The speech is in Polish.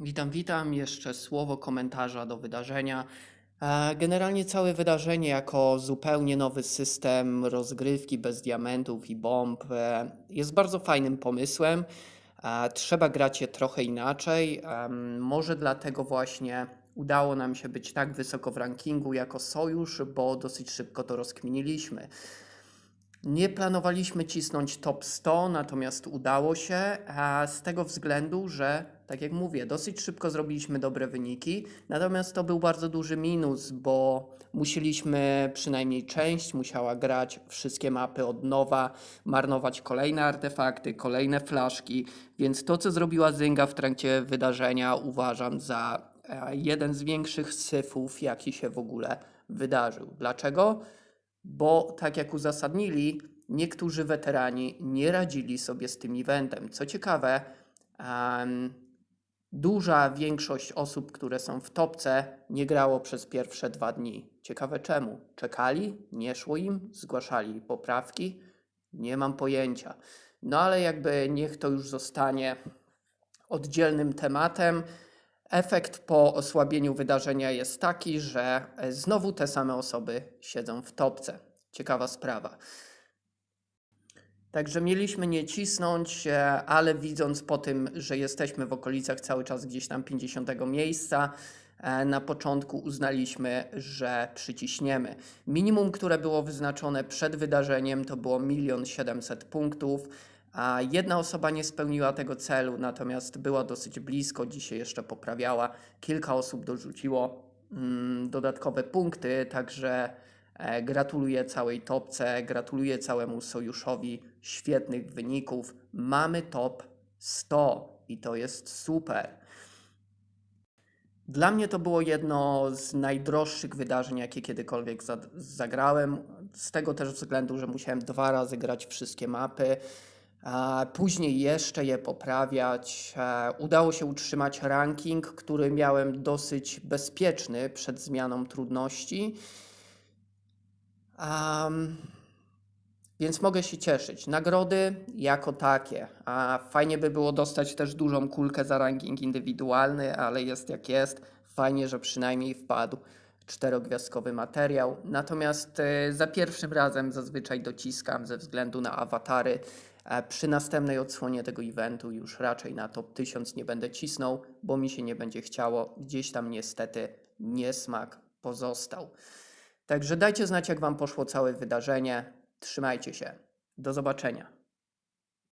Witam, witam. Jeszcze słowo komentarza do wydarzenia. E, Generalnie całe wydarzenie jako zupełnie nowy system rozgrywki bez diamentów i bomb e, jest bardzo fajnym pomysłem. E, Trzeba grać je trochę inaczej. Może dlatego właśnie udało nam się być tak wysoko w rankingu jako sojusz, bo dosyć szybko to rozkminiliśmy. Nie planowaliśmy cisnąć top 100, natomiast udało się, a z tego względu, że, tak jak mówię, dosyć szybko zrobiliśmy dobre wyniki, natomiast to był bardzo duży minus, bo musieliśmy, przynajmniej część musiała grać wszystkie mapy od nowa, marnować kolejne artefakty, kolejne flaszki, więc to, co zrobiła Zynga w trakcie wydarzenia, uważam za e, jeden z większych syfów, jaki się w ogóle wydarzył. Dlaczego? Bo tak jak uzasadnili, niektórzy weterani nie radzili sobie z tym eventem. Co ciekawe, em, duża większość osób, które są w topce, nie grało przez pierwsze dwa dni. Ciekawe czemu? Czekali, nie szło im, zgłaszali poprawki, nie mam pojęcia. No ale jakby niech to już zostanie oddzielnym tematem. Efekt po osłabieniu wydarzenia jest taki, że e, znowu te same osoby siedzą w topce. Ciekawa sprawa. Także mieliśmy nie cisnąć, ale widząc po tym, że jesteśmy w okolicach cały czas gdzieś tam 50 miejsca, e, na początku uznaliśmy, że przyciśniemy. Minimum, które było wyznaczone przed wydarzeniem, to było 1 700 punktów. A jedna osoba nie spełniła tego celu, natomiast była dosyć blisko, dzisiaj jeszcze poprawiała. Kilka osób dorzuciło mm, dodatkowe punkty, także e, gratuluję całej topce, gratuluję całemu sojuszowi świetnych wyników. Mamy top 100 i to jest super. Dla mnie to było jedno z najdroższych wydarzeń, jakie kiedykolwiek za- zagrałem. Z tego też względu, że musiałem dwa razy grać wszystkie mapy, później jeszcze je poprawiać. E, Udało się utrzymać ranking, który miałem dosyć bezpieczny przed zmianą trudności. Am, więc mogę się cieszyć. Nagrody jako takie. A fajnie by było dostać też dużą kulkę za ranking indywidualny, ale jest jak jest. Fajnie, że przynajmniej wpadł czterogwiazdkowy materiał. Natomiast e, za pierwszym razem zazwyczaj dociskam ze względu na awatary. E, Przy następnej odsłonie tego eventu już raczej na top 1000 nie będę cisnął, bo mi się nie będzie chciało. Gdzieś tam niestety niesmak pozostał. Także dajcie znać, jak Wam poszło całe wydarzenie. Trzymajcie się. Do zobaczenia.